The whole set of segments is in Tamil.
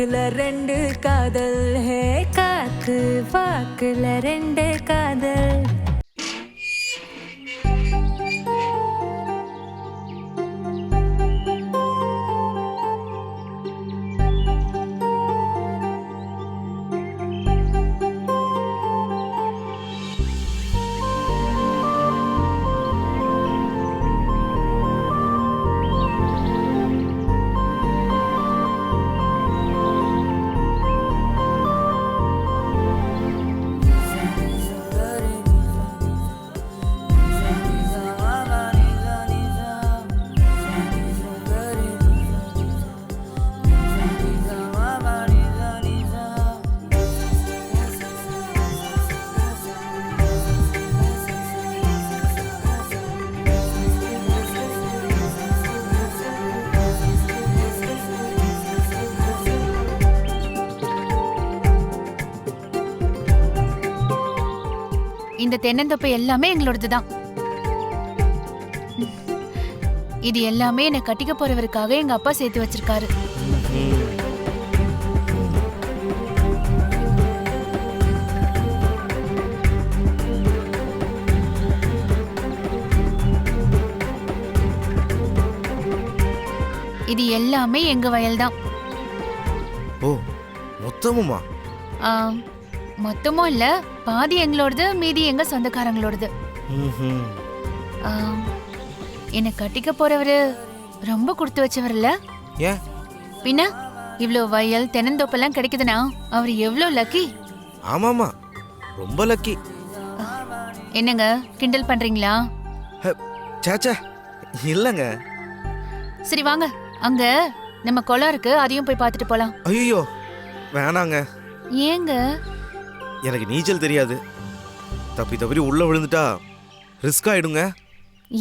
வாக்குல ரெண்டு காதல் ஹே காத்து வாக்குல ரெண்டு இந்த தென்னந்தோப்பு எல்லாமே எங்களோடது தான் இது எல்லாமே என்னை கட்டிக்க போறவருக்காக எங்க அப்பா சேர்த்து வச்சிருக்காரு. இது எல்லாமே எங்க வயல் தான் ஓ மொத்தமுமா? மொத்தமும் இல்ல பாதி எங்களோடது மீதி எங்க சொந்தக்காரங்களோடது. என்னை கட்டிக்க போறவரு ரொம்ப கொடுத்து வச்சவர் இல்ல? ஏன்? பின்ன இவ்ளோ வயல் தென்னந்தோப்பெல்லாம் கிடைக்குதுன்னா அவர் எவ்ளோ லக்கி? ஆமாமா ரொம்ப லக்கி. என்னங்க கிண்டல் பண்றீங்களா? சேச்சே இல்லைங்க. சரி வாங்க. அங்க நம்ம குளம் இருக்கு அதையும் போய் பார்த்துட்டு போலாம். ஐயோ வேணாங்க. ஏங்க? எனக்கு நீச்சல் தெரியாது. தப்பி தவறி உள்ள விழுந்துட்டா ரிஸ்க் ஆயிடுங்க.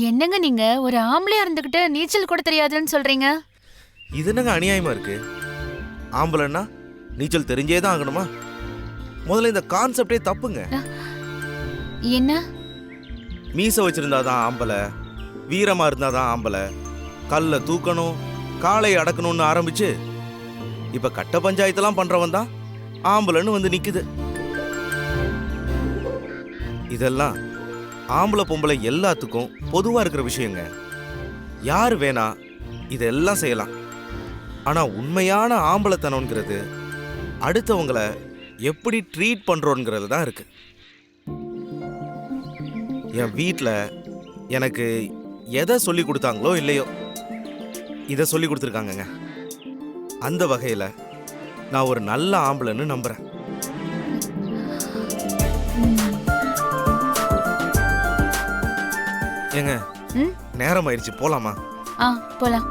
என்னங்க நீங்க? ஒரு ஆம்பளையா இருந்துகிட்டு நீச்சல் கூட தெரியாதுன்னு சொல்றீங்க? இது என்னங்க அநியாயமா இருக்கு? ஆம்பளைன்னா நீச்சல் தெரிஞ்சே தான் ஆகணுமா? முதல்ல இந்த கான்செப்டே தப்புங்க. என்ன? மீசை வச்சிருந்தா தான் ஆம்பளை வீரமா இருந்தா தான் ஆம்பளை கல்லை தூக்கணும் காலை அடக்கணும்னு ஆரம்பிச்சு இப்ப கட்ட பஞ்சாயத்தெல்லாம் பண்றவன் தான் ஆம்பளைன்னு வந்து நிக்குது. இதெல்லாம் ஆம்பளை பொம்பளை எல்லாத்துக்கும் பொதுவாக இருக்கிற விஷயங்க. யார் வேணா இதெல்லாம் செய்யலாம். ஆனால் உண்மையான ஆம்பளைத்தனங்கிறது அடுத்தவங்கள எப்படி ட்ரீட் பண்ணுறோங்கிறது தான் இருக்குது என் வீட்டில் எனக்கு எதை சொல்லி கொடுத்தாங்களோ இல்லையோ இதை சொல்லி கொடுத்துருக்காங்கங்க. அந்த வகையில் நான் ஒரு நல்ல ஆம்பளைன்னு நம்புகிறேன் ஏங்க? நேரம் ஆயிடுச்சு போலாமா? ஆ போலாம்.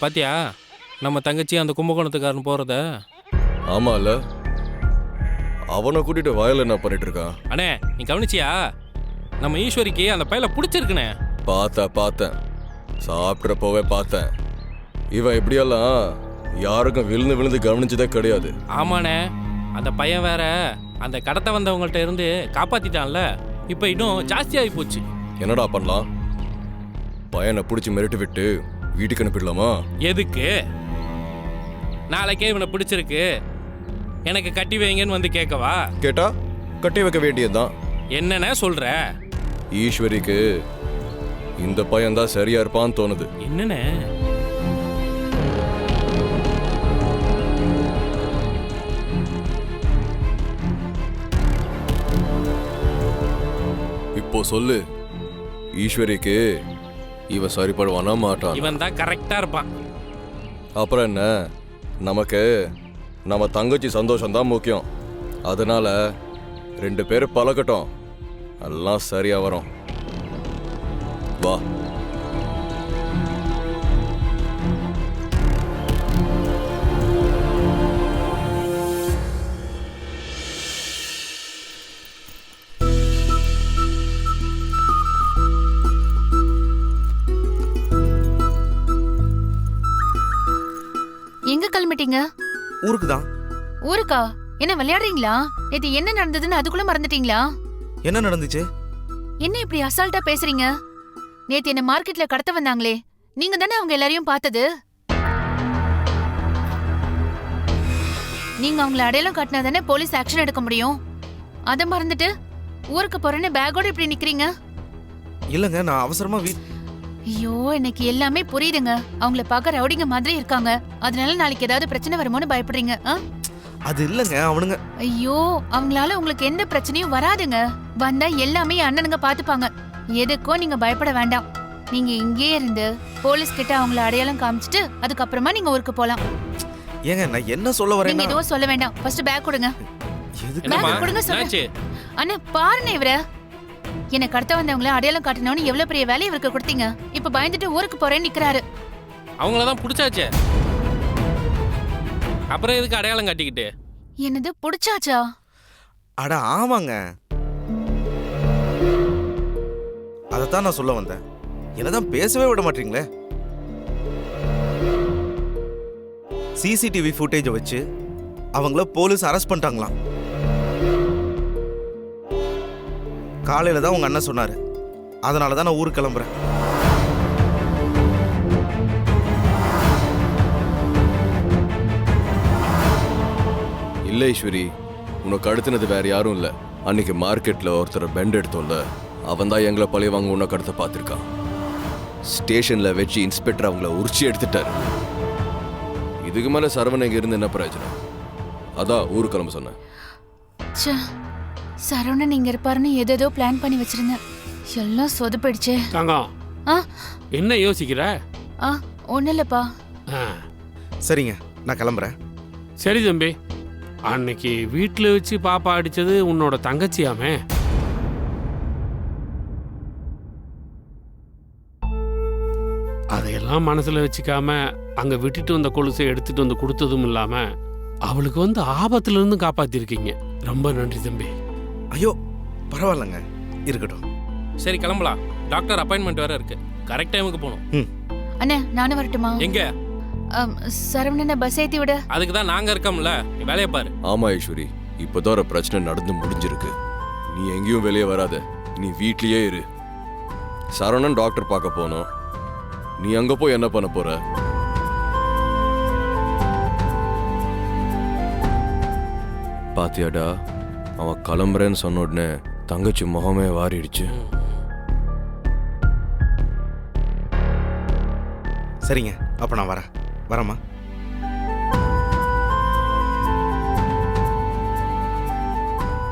பாத்தியா? நம்ம தங்கச்சி அந்த கும்பகோணத்துக்காரன் போகிறத ஆமால அவனை கூட்டிட்டு வயல்ல என்ன பண்ணிட்டு இருக்கான் அண்ணே நீ கவனிச்சியா? நம்ம ஈஸ்வரிக்கு அந்த பையலை பிடிச்சிருக்குண்ணே. பார்த்தேன் பார்த்தேன். சாப்பிட்றப்போவே பார்த்தேன். இவன் இப்படியெல்லாம் யாருக்கும் விழுந்து விழுந்து கவனிச்சதே கிடையாது. ஆமாண்ணே. அந்த பையன் வேற அந்த கடத்த வந்தவங்கள்ட்ட இருந்து காப்பாத்திட்டான்ல. இப்போ இன்னும் ஜாஸ்தியாகி போச்சு. என்னடா பண்ணலாம்? பையனை பிடிச்சி மிரட்டி விட்டு வீட்டுக்கு அனுப்பிடலாமா? எதுக்கு? நாளைக்கே இவனை பிடிச்சிருக்கு. எனக்கு கட்டி வைங்கன்னு வந்து கேட்கவா? கேட்டா கட்டி வைக்க வேண்டியதுதான். என்னண்ணே சொல்ற? ஈஸ்வரிக்கு இந்த பையன் தான் சரியா இருப்பான்னு தோணுது. என்னண்ணே இப்போ சொல்லு ஈஸ்வரிக்கு இவ சரிப்படுவானா மாட்டான்? இவன் தான் கரெக்டாக இருப்பான். அப்புறம் என்ன? நமக்கு நம்ம தங்கச்சி சந்தோஷம் தான் முக்கியம். அதனால ரெண்டு பேரும் பழக்கட்டும் எல்லாம் சரியா வரும். வா. ஊருக்கு தான் ஊருக்கா? என்ன விளையாடுறீங்களா? நேத்து என்ன நடந்ததுன்னு அதுக்குள்ள மறந்துட்டீங்களா? என்ன நடந்துச்சு? என்ன இப்படி அசால்ட்டா பேசுறீங்க? நேத்து என்ன மார்க்கெட்ல கடத்த வந்தாங்களே. நீங்க தானே அவங்க எல்லாரையும் பார்த்தது? நீங்க அவங்கள அடையாளம் காட்டினா தானே போலீஸ் ஆக்ஷன் எடுக்க முடியும்? அத மறந்துட்டு ஊருக்கு போறேன்னு பேக்கோட இப்படி நிக்கிறீங்க? இல்லைங்க நான் அவசரமா வீட் ஐயோ எனக்கு எல்லாமே புரியுதுங்க. அவங்கள பார்க்க ரவுடிங்க மாதிரி இருக்காங்க. அதனால நாளைக்கு ஏதாவது பிரச்சனை வருமோன்னு பயப்படுறீங்க ஆ? அது இல்லைங்க அவனுங்க. ஐயோ அவங்களால உங்களுக்கு எந்த பிரச்சனையும் வராதுங்க. வந்தா எல்லாமே அண்ணனுங்க பாத்துப்பாங்க எதுக்கும் நீங்க பயப்பட வேண்டாம். நீங்க இங்கேயே இருந்து போலீஸ் கிட்ட அவங்கள அடையாளம் காமிச்சிட்டு அதுக்கப்புறமா நீங்க ஊருக்கு போலாம். ஏங்க நான் என்ன சொல்ல நீங்க வரேன்னா எதுவும் சொல்ல வேண்டாம். ஃபர்ஸ்ட் பேக் கொடுங்க. எதுக்கு பேக் கொடுங்க என்னாச்சு? அண்ணா பாருண்ணே இவர. என்ன கடத்த வந்தவங்கள அடையாளம் காட்டணும்னு எவ்வளவு பெரிய வேலையை இவருக்கு கொடுத்தீங்க? இப்ப பயந்துட்டு ஊருக்கு போறேன்னு நிக்கிறாரு. அவங்கள தான் பிடிச்சாச்சே. அப்புறம் எதுக்கு அடையாளம் காட்டிக்கிட்டு? என்னது புடிச்சாச்சா? அட ஆமாங்க. அதைத்தான் நான் சொல்ல வந்தேன். என்னதான் பேசவே விட மாட்டீங்களே. சிசிடிவி ஃபுட்டேஜை வச்சு அவங்கள போலீஸ் அரெஸ்ட் பண்ணிட்டாங்களாம். காலையில தான் உங்க அண்ணன் சொன்னாரு. அதனால தான் நான் ஊருக்கு கிளம்புறேன். இல்ல ஈஸ்வரி உனக்கு அடுத்துனது வேற யாரும் இல்ல. அன்னைக்கு மார்க்கெட்ல ஒருத்தரை பெண்ட் எடுத்தோம்ல அவன் தான் எங்களை பழைய வாங்க உன்னை கடத்த பார்த்துருக்கான். ஸ்டேஷன்ல வச்சு இன்ஸ்பெக்டர் அவங்கள உரிச்சு எடுத்துட்டாரு. இதுக்கு மேல சரவணன் இங்க இருந்து என்ன பிரயோஜனம்? அதான் ஊருக்கு கிளம்ப சொன்னேன். சரவணன் இங்க இருப்பாருன்னு ஏதேதோ பிளான் பண்ணி வச்சிருந்தேன். எல்லாம் சொதப்பிடுச்சே. தங்கம். ஆ? என்ன யோசிக்கிற? ஆ ஒன்றும் இல்லைப்பா. ஆ, சரிங்க நான் கிளம்புறேன். சரி தம்பி. அன்னைக்கு வீட்டில் வச்சு பாப்பா அடிச்சது உன்னோட தங்கச்சியாமே. அதையெல்லாம் மனசுல வச்சுக்காம அங்க விட்டுட்டு வந்த கொலுசை எடுத்துட்டு வந்து கொடுத்ததும் இல்லாம அவளுக்கு வந்து ஆபத்துல இருந்து காப்பாத்திருக்கீங்க. ரொம்ப நன்றி தம்பி. ஐயோ பரவாயில்லைங்க. இருக்கட்டும். சரி கிளம்பலாம். டாக்டர் அப்பாயின்மெண்ட் வேற இருக்கு. கரெக்ட் டைமுக்கு போகணும். அண்ணே நானும் வரட்டுமா? எங்க? அம், சரவணனை பஸ் ஏத்தி விட. அதுக்கு தான் நாங்க இருக்கோம்ல. நீ வேலையை பாரு. ஆமா ஈஸ்வரி இப்போதான் ஒரு பிரச்சனை நடந்து முடிஞ்சிருக்கு. நீ எங்கேயும் வெளியே வராத. நீ வீட்லயே இரு. சரவணன் டாக்டர் பார்க்க போனோம் நீ அங்க போய் என்ன பண்ண போற? பாத்தியாடா? அவன் கிளம்புறேன்னு சொன்ன உடனே தங்கச்சி முகமே வாரிடுச்சு. சரிங்க அப்போ நான் வரேன். வரேம்மா.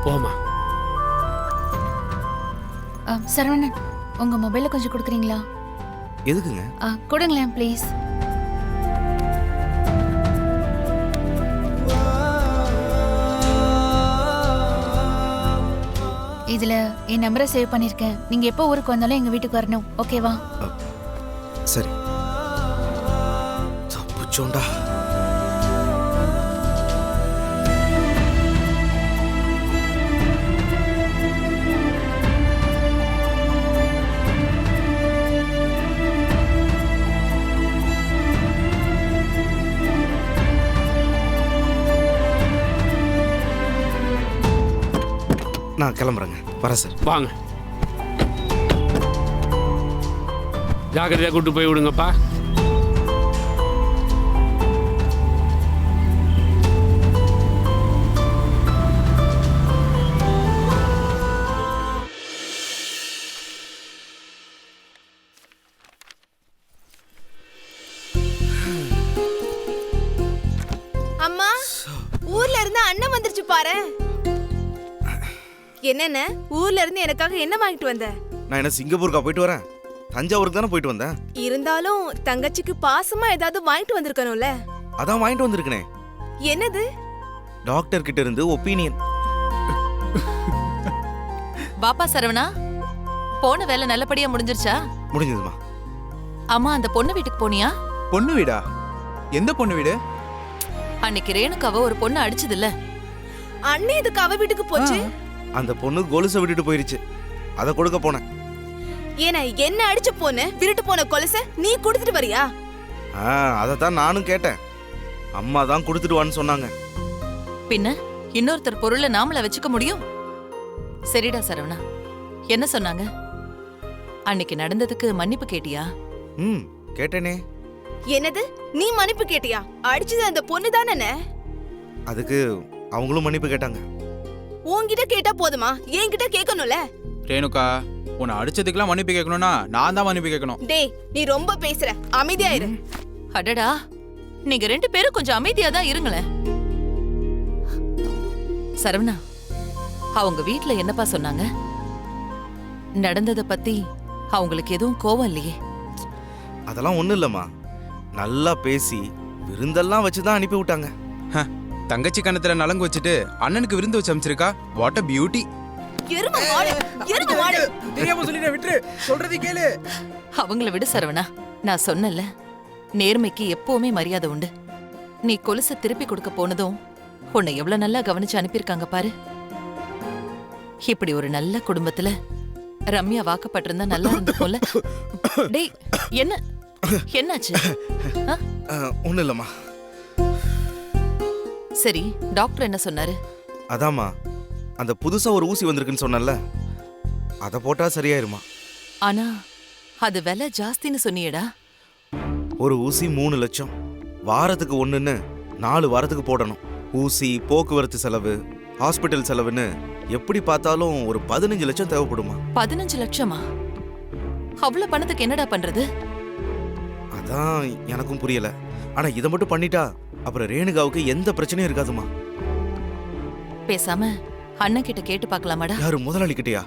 போமா அம், சரவணன் உங்க மொபைல கொஞ்சம் கொடுக்குறீங்களா? எதுக்குங்க? ஆ, கொடுங்களேன் ப்ளீஸ் இதுல என் நம்பரை சேவ் பண்ணிருக்கேன். நீங்க எப்போ ஊருக்கு வந்தாலும் எங்க வீட்டுக்கு வரணும். ஓகேவா சரி. தப்புச்சோண்டா. நான் கிளம்புறேங்க. வர சார். வாங்க. ஜாக்கிரதையாக கூட்டு போய் விடுங்கப்பா. என்னென்ன? ஊர்ல இருந்து எனக்காக என்ன வாங்கிட்டு வந்த? நான் என்ன சிங்கப்பூருக்கா போயிட்டு வரேன்? தஞ்சாவூருக்கு தானே போயிட்டு வந்தேன்? இருந்தாலும் தங்கச்சிக்கு பாசமா ஏதாவது வாங்கிட்டு வந்திருக்கணும்ல? அதான் வாங்கிட்டு வந்திருக்கனே. என்னது? டாக்டர் கிட்ட இருந்து ஒப்பீனியன். பாப்பா சரவணா போன வேலை நல்லபடியா முடிஞ்சிருச்சா? முடிஞ்சதுமா. அம்மா அந்த பொண்ணு வீட்டுக்கு போனியா? பொண்ணு வீடா? எந்த பொண்ணு வீடு? அன்னைக்கு ரேணுகாவ ஒரு பொண்ணு அடிச்சதுல்ல. அண்ணி இதுக்கு அவ வீட்டுக்கு போச்சு. அந்த பொண்ணு கொலுசை விட்டுட்டு போயிருச்சு. அதை கொடுக்க போனேன். ஏன்னா என்ன அடிச்சு போன திருட்டு போன கொலுச நீ கொடுத்துட்டு வரியா? ஆ அதை தான் நானும் கேட்டேன். அம்மா தான் கொடுத்துட்டு சொன்னாங்க. பின்ன இன்னொருத்தர் பொருளை நாமள வச்சுக்க முடியும்? சரிடா சரவணா. என்ன சொன்னாங்க? அன்னைக்கு நடந்ததுக்கு மன்னிப்பு கேட்டியா? ம் கேட்டேனே. என்னது? நீ மன்னிப்பு கேட்டியா? அடிச்சது அந்த பொண்ணு தானே? அதுக்கு அவங்களும் மன்னிப்பு கேட்டாங்க. உன்கிட்ட கேட்டா போதுமா? என்கிட்ட கேட்கணும்ல? ரேணுகா உன்னை அடிச்சதுக்கெல்லாம் மன்னிப்பு கேட்கணும்னா நான் தான் மன்னிப்பு கேட்கணும். டேய் நீ ரொம்ப பேசுற. அமைதியா இரு. அடடா நீங்க ரெண்டு பேரும் கொஞ்சம் அமைதியா தான் இருங்களேன். சரவணா அவங்க வீட்ல என்னப்பா சொன்னாங்க? நடந்தத பத்தி அவங்களுக்கு எதுவும் கோவம் இல்லையே. அதெல்லாம் ஒன்றும் இல்லைம்மா. நல்லா பேசி விருந்தெல்லாம் வச்சு தான் அனுப்பி விட்டாங்க தங்கச்சி கணத்துல நலங்கு வச்சுட்டு அண்ணனுக்கு விருந்து வச்சு அமைச்சிருக்கா? வாட் அ பியூட்டி எரும மாடு எரும மாடு. தெரியாம சொல்றதை கேளு. அவங்கள விடு சரவணா. நான் சொன்னல நேர்மைக்கு எப்பவுமே மரியாதை உண்டு. நீ கொலுசை திருப்பி கொடுக்க போனதும் உன்னை எவ்வளவு நல்லா கவனிச்சு அனுப்பியிருக்காங்க பாரு. இப்படி ஒரு நல்ல குடும்பத்துல ரம்யா வாக்கப்பட்டிருந்தா நல்லா இருந்திருக்கும்ல. டேய் என்ன? என்னாச்சு? ஒன்றும் இல்லைம்மா. சரி டாக்டர் என்ன சொன்னாரு? அதாம்மா அந்த புதுசாக ஒரு ஊசி வந்திருக்குன்னு சொன்னேன்ல அதை போட்டால் சரியாயிருமா? ஆனா அது விலை ஜாஸ்தின்னு சொன்னியேடா. ஒரு ஊசி மூணு லட்சம் வாரத்துக்கு ஒன்றுன்னு நாலு வாரத்துக்கு போடணும். ஊசி போக்குவரத்து செலவு ஹாஸ்பிட்டல் செலவுன்னு எப்படி பார்த்தாலும் ஒரு பதினஞ்சு லட்சம் தேவைப்படுமா? பதினஞ்சு லட்சமா? அவ்வளவு பணத்துக்கு என்னடா பண்றது? அதான் எனக்கும் புரியல. ஆனா இதை மட்டும் பண்ணிட்டா அப்புறம் ரேணுகாவுக்கு எந்த பிரச்சனையும் இருக்காதுமா பேசாம அண்ணன் கிட்ட கேட்டு பார்க்கலாமாடா? யாரு முதலாளிகிட்டயா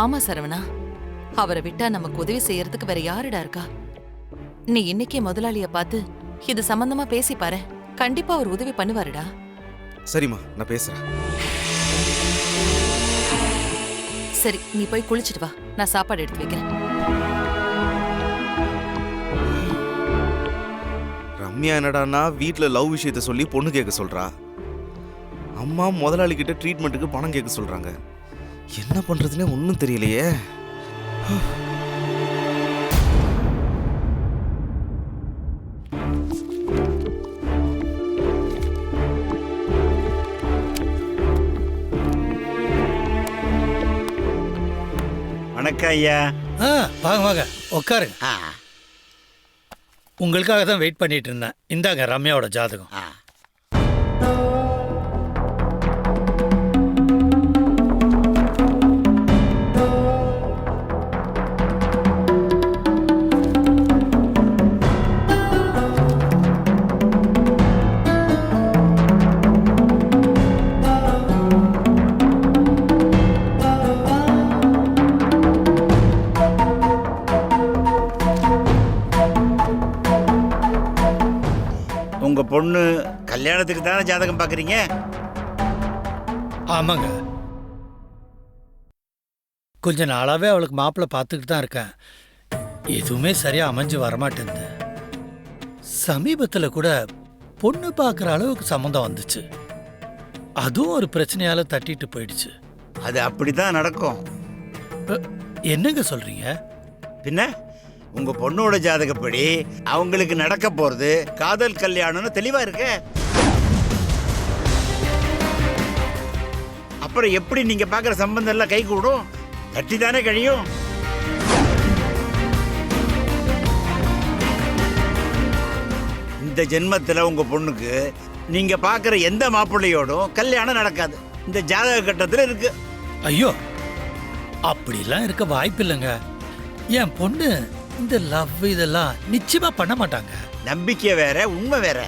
ஆமா சரவணா. அவரை விட்டா நமக்கு உதவி செய்யறதுக்கு வேற யாருடா இருக்கா? நீ இன்னைக்கே முதலாளிய பார்த்து இது சம்பந்தமா பேசி பாரு. கண்டிப்பா அவர் உதவி பண்ணுவாருடா. சரிம்மா நான் பேசுறேன். சரி நீ போய் குளிச்சிட்டு வா. நான் சாப்பாடு எடுத்து வைக்கிறேன். ரம்யா என்னடான்னா வீட்டில் லவ் விஷயத்த சொல்லி பொண்ணு கேட்க சொல்றா. அம்மா முதலாளி கிட்ட ட்ரீட்மெண்ட்டுக்கு பணம் கேட்க சொல்றாங்க. என்ன பண்றதுன்னே ஒன்றும் தெரியலையே. வணக்கம் ஐயா. ஆ வாங்க வாங்க. உட்காருங்க. ஆ. உங்களுக்காக தான் வெயிட் பண்ணிட்டு இருந்தேன். இந்தாங்க ரம்யாவோட ஜாதகம். ஆ உங்க பொண்ணு கல்யாணத்துக்கு தானே ஜாதகம் பார்க்குறீங்க? ஆமாங்க. கொஞ்ச நாளாவே அவளுக்கு மாப்பிள்ளை பார்த்துக்கிட்டு தான் இருக்கேன். எதுவுமே சரியா அமைஞ்சு வரமாட்டேங்குது. சமீபத்தில் கூட பொண்ணு பார்க்குற அளவுக்கு சம்மந்தம் வந்துச்சு. அதுவும் ஒரு பிரச்சனையால தட்டிட்டு போயிடுச்சு. அது அப்படிதான் நடக்கும். அ, என்னங்க சொல்றீங்க? பின்ன? உங்க பொண்ணோட ஜாதகப்படி அவங்களுக்கு நடக்க போறது காதல் கல்யாணம்னு தெளிவா இருக்க. அப்புறம் எப்படி நீங்க பார்க்குற சம்பந்தம் எல்லாம் கை கூடும்? கட்டி தானே கழியும். இந்த ஜென்மத்தில் உங்க பொண்ணுக்கு நீங்க பார்க்குற எந்த மாப்பிள்ளையோடும் கல்யாணம் நடக்காது. இந்த ஜாதக கட்டத்தில் இருக்கு. ஐயோ அப்படிலாம் இருக்க வாய்ப்பு இல்லைங்க என் பொண்ணு இந்த லவ் இதெல்லாம் நிச்சயமா பண்ண மாட்டாங்க. நம்பிக்கை வேற உண்மை வேற.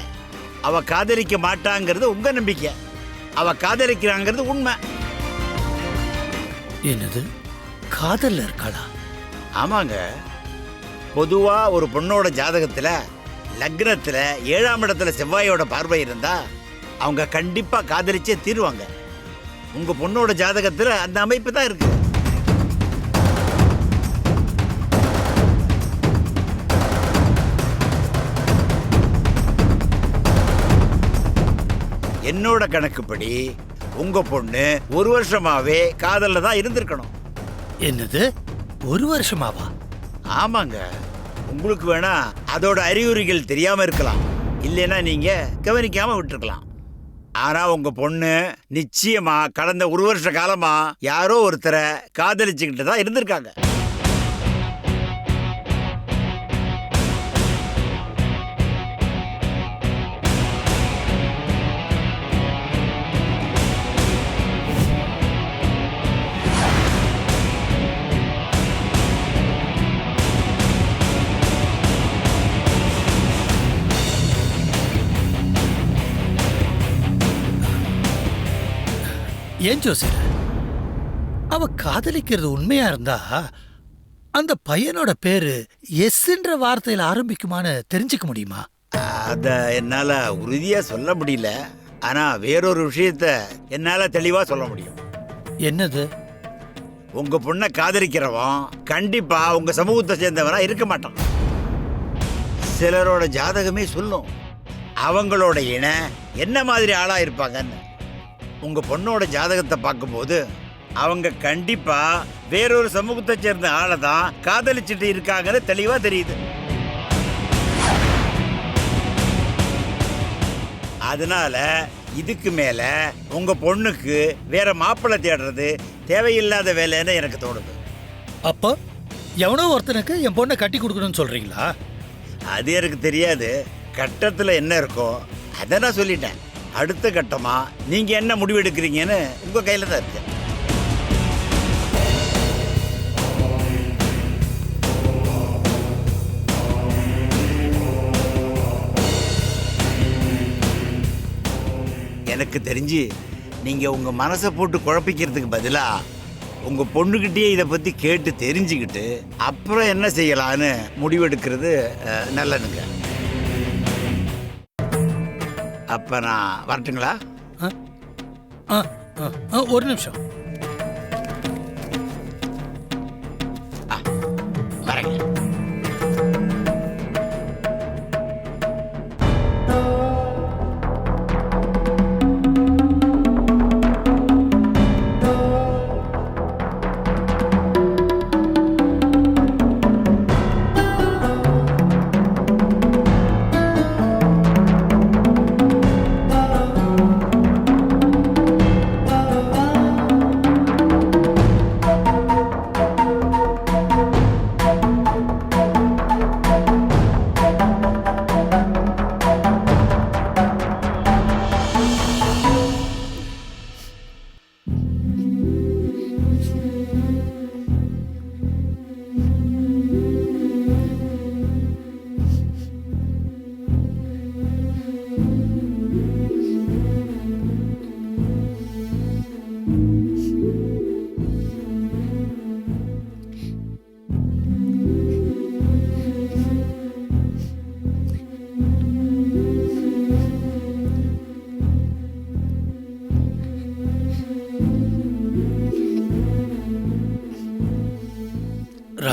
அவ காதலிக்க மாட்டாங்கிறது உங்க நம்பிக்கை. அவ காதலிக்கிறாங்கிறது உண்மை. என்னது? காதல்ல இருக்காளா? ஆமாங்க. பொதுவா ஒரு பொண்ணோட ஜாதகத்துல லக்னத்துல ஏழாம் இடத்துல செவ்வாயோட பார்வை இருந்தா அவங்க கண்டிப்பா காதலிச்சே தீருவாங்க. உங்க பொண்ணோட ஜாதகத்துல அந்த அமைப்பு தான் இருக்கு. என்னோட கணக்குப்படி உங்க பொண்ணு ஒரு வருஷமாவே காதல்ல தான் இருந்திருக்கணும். என்னது? ஒரு வருஷமாவா? ஆமாங்க. உங்களுக்கு வேணா அதோட அறிகுறிகள் தெரியாம இருக்கலாம். இல்லைன்னா நீங்க கவனிக்காம விட்டுருக்கலாம். ஆனா உங்க பொண்ணு நிச்சயமா கடந்த ஒரு வருஷ காலமா யாரோ ஒருத்தரை காதலிச்சுக்கிட்டு தான் இருந்திருக்காங்க. ஏன் ஜோசியர்? அவ காதலிக்கிறது உண்மையா இருந்தா அந்த பையனோட பேரு எஸ்ன்ற வார்த்தையில ஆரம்பிக்குமான்னு தெரிஞ்சுக்க முடியுமா? அத என்னால உறுதியா சொல்ல முடியல. ஆனா வேறொரு விஷயத்த என்னால தெளிவா சொல்ல முடியும். என்னது? உங்க பொண்ணை காதலிக்கிறவன் கண்டிப்பா உங்க சமூகத்தை சேர்ந்தவனா இருக்க மாட்டான். சிலரோட ஜாதகமே சொல்லும். அவங்களோட இன என்ன மாதிரி ஆளா இருப்பாங்கன்னு. உங்க பொண்ணோட ஜாதகத்தை பார்க்கும்போது அவங்க கண்டிப்பா வேறொரு சமூகத்தை சேர்ந்த ஆளை தான் காதலிச்சுட்டு இருக்காங்கன்னு தெளிவா தெரியுது. அதனால இதுக்கு மேல உங்க பொண்ணுக்கு வேற மாப்பிள்ளை தேடுறது தேவையில்லாத வேலைன்னு எனக்கு தோணுது. அப்போ எவனோ ஒருத்தனுக்கு என் பொண்ணை கட்டி கொடுக்கணும்னு சொல்றீங்களா? அது எனக்கு தெரியாது. கட்டத்தில் என்ன இருக்கோ அதை நான் சொல்லிட்டேன். அடுத்த கட்டமாக நீங்கள் என்ன முடிவு எடுக்கிறீங்கன்னு கையில் தான் இருக்கு. எனக்கு தெரிஞ்சு நீங்கள் உங்கள் மனசை போட்டு குழப்பிக்கிறதுக்கு பதிலாக உங்கள் பொண்ணுக்கிட்டேயே இதை பற்றி கேட்டு தெரிஞ்சுக்கிட்டு அப்புறம் என்ன செய்யலான்னு முடிவெடுக்கிறது நல்லனுங்க நல்லதுங்க. அப்போ நான் வரட்டுங்களா? ஆ, ஆ, ஆ, ஒரு நிமிஷம்.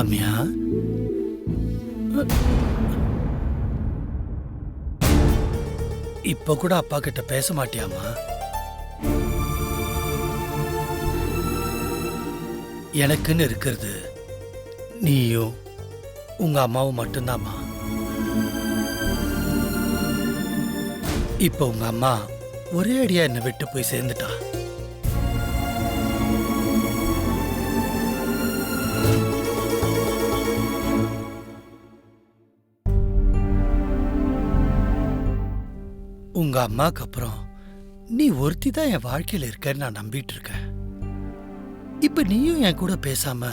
ரம்யா இப்ப கூட அப்பா கிட்ட பேச மாட்டியாமா எனக்குன்னு இருக்கிறது நீயும் உங்க அம்மாவும் மட்டும்தாம்மா. இப்ப உங்க அம்மா ஒரே அடியா என்னை விட்டு போய் சேர்ந்துட்டா. உங்க அம்மாக்கு அப்புறம் நீ ஒருத்தி தான் என் வாழ்க்கையில இருக்கன்னு நான் நம்பிட்டு இருக்கேன். இப்ப நீயும் என் கூட பேசாம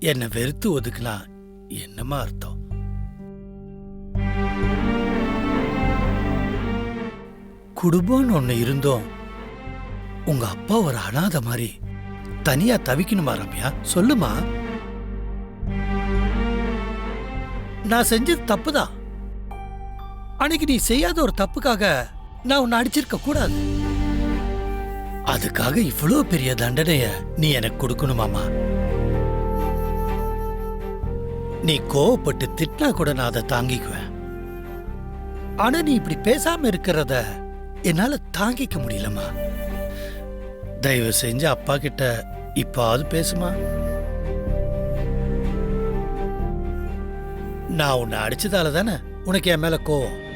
என்னை வெறுத்து ஒதுக்கினா என்னமா அர்த்தம்? குடும்பம்னு ஒண்ணு இருந்தோம் உங்க அப்பா ஒரு அனாதை மாதிரி தனியா தவிக்கணுமா ரம்யா? சொல்லுமா? நான் செஞ்சது தப்புதான். அன்னைக்கு நீ செய்யாத ஒரு தப்புக்காக நான் உன்னை அடிச்சிருக்க கூடாது. அதுக்காக இவ்வளவு பெரிய தண்டனைய நீ எனக்கு கொடுக்கணுமாமா நீ கோவப்பட்டு திட்டினா கூட நான் அதை தாங்கிக்குவேன். ஆனா நீ இப்படி பேசாம இருக்கிறத என்னால தாங்கிக்க முடியலம்மா. தயவு செஞ்சு அப்பா கிட்ட இப்பாவது பேசுமா. நான் உன்னை அடிச்சதால தானே உனக்கு என் மேல கோவம்?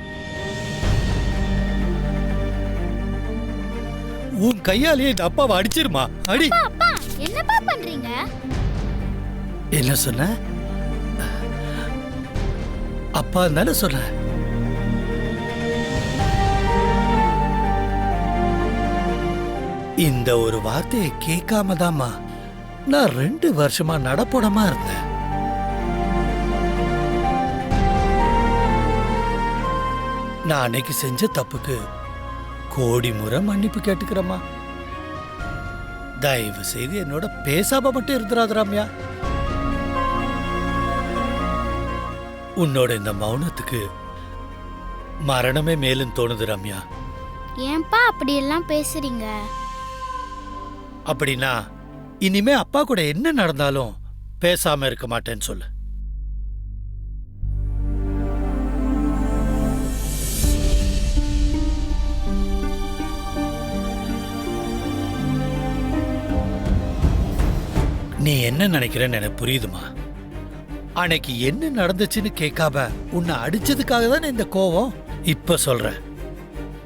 உன் கையாலேயே இந்த அப்பாவை அடிச்சிருமா? அடி. அப்பா என்னப்பா பண்றீங்க? என்ன சொன்ன? அப்பா தானே சொன்ன. இந்த ஒரு வார்த்தையை கேட்காம தாம்மா நான் ரெண்டு வருஷமா நடப்படமா இருந்தேன். நான் அன்னைக்கு செஞ்ச தப்புக்கு கோடி முறை மன்னிப்பு கேட்டுக்கிறேம்மா. தயவு செய்து என்னோட பேசாம மட்டும் இருந்துராது ரம்யா. உன்னோட இந்த மௌனத்துக்கு மரணமே மேலும் தோணுது ரம்யா. ஏன்பா அப்படி எல்லாம் பேசுறீங்க? அப்படின்னா இனிமே அப்பா கூட என்ன நடந்தாலும் பேசாம இருக்க மாட்டேன்னு சொல்லு. நீ என்ன நினைக்கிறேன்னு எனக்கு புரியுதுமா? அன்னைக்கு என்ன நடந்துச்சுன்னு கேட்காம உன்னை அடிச்சதுக்காக தானே இந்த கோவம்? இப்ப சொல்றேன்.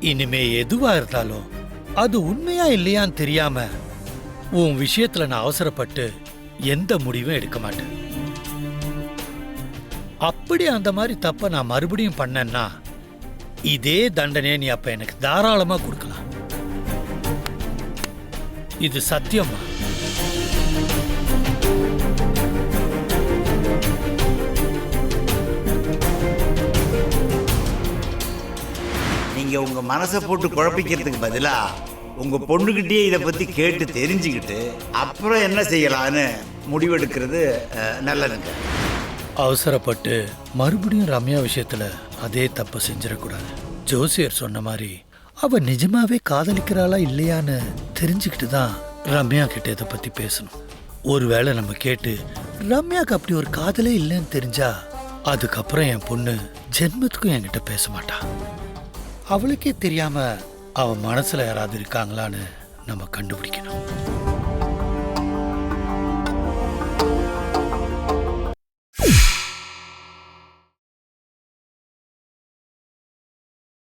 இனிமே எதுவா இருந்தாலும் அது உண்மையா இல்லையான்னு தெரியாம உன் விஷயத்துல நான் அவசரப்பட்டு எந்த முடிவும் எடுக்க மாட்டேன். அப்படி அந்த மாதிரி தப்ப நான் மறுபடியும் பண்ணேன்னா இதே தண்டனையை நீ அப்ப எனக்கு தாராளமா கொடுக்கலாம். இது சத்தியமா நீங்கள் உங்கள் மனசை போட்டு குழப்பிக்கிறதுக்கு பதிலாக உங்கள் பொண்ணுக்கிட்டேயே இதை பற்றி கேட்டு தெரிஞ்சுக்கிட்டு அப்புறம் என்ன செய்யலான்னு முடிவெடுக்கிறது நல்லதுங்க. அவசரப்பட்டு மறுபடியும் ரம்யா விஷயத்துல அதே தப்பை செஞ்சிடக்கூடாது. ஜோசியர் சொன்ன மாதிரி அவ நிஜமாவே காதலிக்கிறாளா இல்லையான்னு தெரிஞ்சுக்கிட்டு தான் ரம்யா கிட்ட இதை பற்றி பேசணும். ஒருவேளை நம்ம கேட்டு ரம்யாவுக்கு அப்படி ஒரு காதலே இல்லைன்னு தெரிஞ்சா அதுக்கப்புறம் என் பொண்ணு ஜென்மத்துக்கும் என்கிட்ட பேச மாட்டா. அவளுக்கே தெரியாம அவன் மனசுல யாராவது இருக்காங்களான்னு நம்ம கண்டுபிடிக்கணும்.